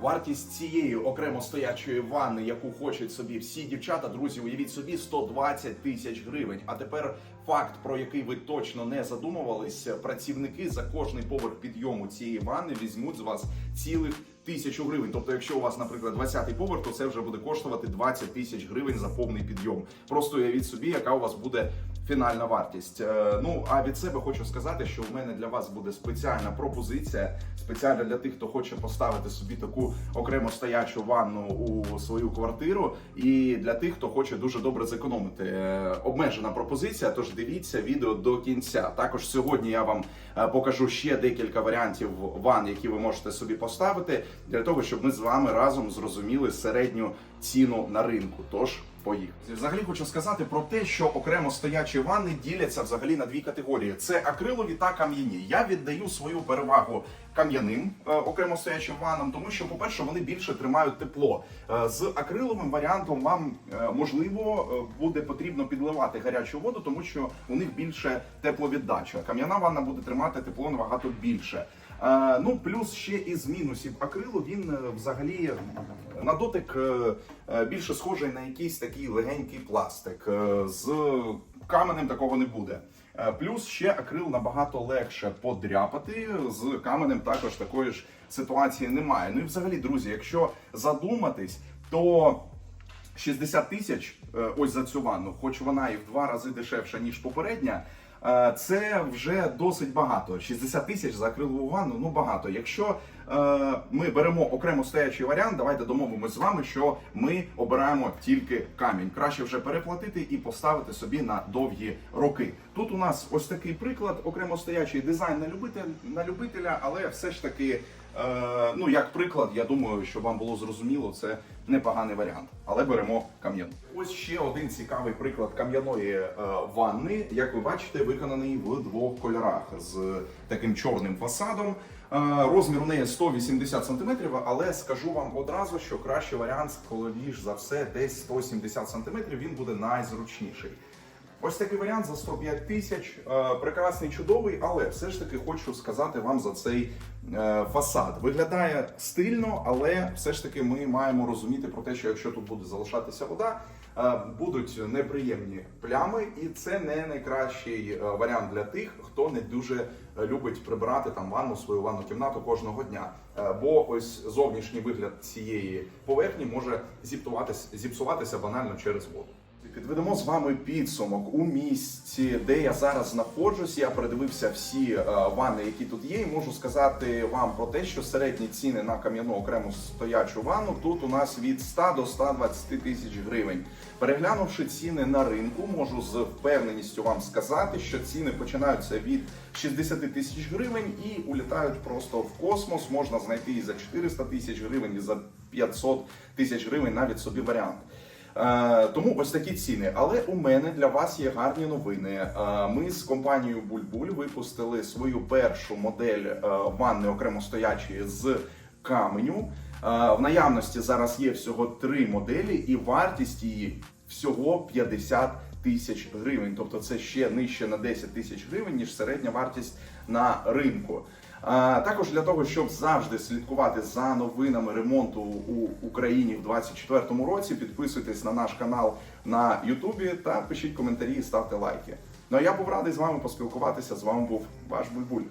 Вартість цієї окремо стоячої ванни, яку хочуть собі всі дівчата, друзі, уявіть собі 120 тисяч гривень. А тепер факт, про який ви точно не задумувались, працівники за кожний поверх підйому цієї ванни візьмуть з вас цілих тисячу гривень. Тобто, якщо у вас, наприклад, 20-й поверх, то це вже буде коштувати 20 тисяч гривень за повний підйом. Просто уявіть собі, яка у вас буде фінальна вартість. Е, Ну а від себе хочу сказати, що в мене для вас буде спеціальна пропозиція, спеціальна для тих, хто хоче поставити собі таку окремо стоячу ванну у свою квартиру, і для тих, хто хоче дуже добре зекономити. Е, Обмежена пропозиція. Тож дивіться відео до кінця. Також сьогодні я вам е, покажу ще декілька варіантів ванн, які ви можете собі поставити, для того, щоб ми з вами разом зрозуміли середню ціну на ринку. Тож поїхали. Взагалі хочу сказати про те, що окремо стоячі ванни діляться взагалі на дві категорії: це акрилові та кам'яні. Я віддаю свою перевагу кам'яним е, окремо стоячим ваннам, тому що, по-перше, вони більше тримають тепло. Е, з акриловим варіантом вам е, можливо буде потрібно підливати гарячу воду, тому що у них більше тепловіддача. Кам'яна ванна буде тримати тепло набагато більше. Ну, плюс ще із мінусів акрилу він е, взагалі е, на дотик е, більше схожий на якийсь такий легенький пластик. З каменем такого не буде. Плюс ще акрил набагато легше подряпати. З каменем також такої ж ситуації немає. Ну і взагалі, друзі, якщо задуматись, то 60 тисяч ось за цю ванну, хоч вона і в два рази дешевша, ніж попередня. Е, Це вже досить багато. 60 тисяч за акрилову ванну, ну багато. Якщо ми беремо окремо стоячий варіант, давайте домовимося з вами, що ми обираємо тільки камінь. Краще вже переплатити і поставити собі на довгі роки. Тут у нас ось такий приклад, окремо стоячий дизайн на любителя, на любителя, але все ж таки. Е, ну, як приклад, я думаю, що вам було зрозуміло, це непоганий варіант. Але беремо кам'яну. Ось ще один цікавий приклад кам'яної е, ванни. Як ви бачите, виконаний в двох кольорах з таким чорним фасадом. Е, розмір у неї 180 см, але скажу вам одразу, що кращий варіант, скоріш за все, десь 170 см, він буде найзручніший. Ось такий варіант за 105 тисяч. Е, Прекрасний, чудовий, але все ж таки хочу сказати вам за цей е, фасад. Виглядає стильно, але все ж таки ми маємо розуміти про те, що якщо тут буде залишатися вода, будуть неприємні плями, і це не найкращий е, варіант для тих, хто не дуже любить прибирати там ванну, свою ванну кімнату кожного дня. Е, Бо ось зовнішній вигляд цієї поверхні може зіпсуватися банально через воду. Підведемо з вами підсумок у місці, де я зараз знаходжусь. Я передивився всі е, ванни, які тут є, і можу сказати вам про те, що середні ціни на кам'яну окрему стоячу ванну тут у нас від 100 до 120 тисяч гривень. Переглянувши ціни на ринку, можу з впевненістю вам сказати, що ціни починаються від 60 тисяч гривень і улітають просто в космос. Можна знайти і за 400 тисяч гривень, і за 500 тисяч гривень навіть собі варіант. Е, Тому ось такі ціни. Але у мене для вас є гарні новини. Е, Ми з компанією Бульбуль випустили свою першу модель е, ванни окремо стоячої з каменю. В наявності зараз є всього три моделі, і вартість її всього 50 тисяч гривень. Тобто це ще нижче на 10 тисяч гривень, ніж середня вартість на ринку. Також для того, щоб завжди слідкувати за новинами ремонту у Україні в 2024 році, підписуйтесь на наш канал на Ютубі та пишіть коментарі і ставте лайки. Ну а я був радий з вами поспілкуватися. З вами був ваш Бульбуль.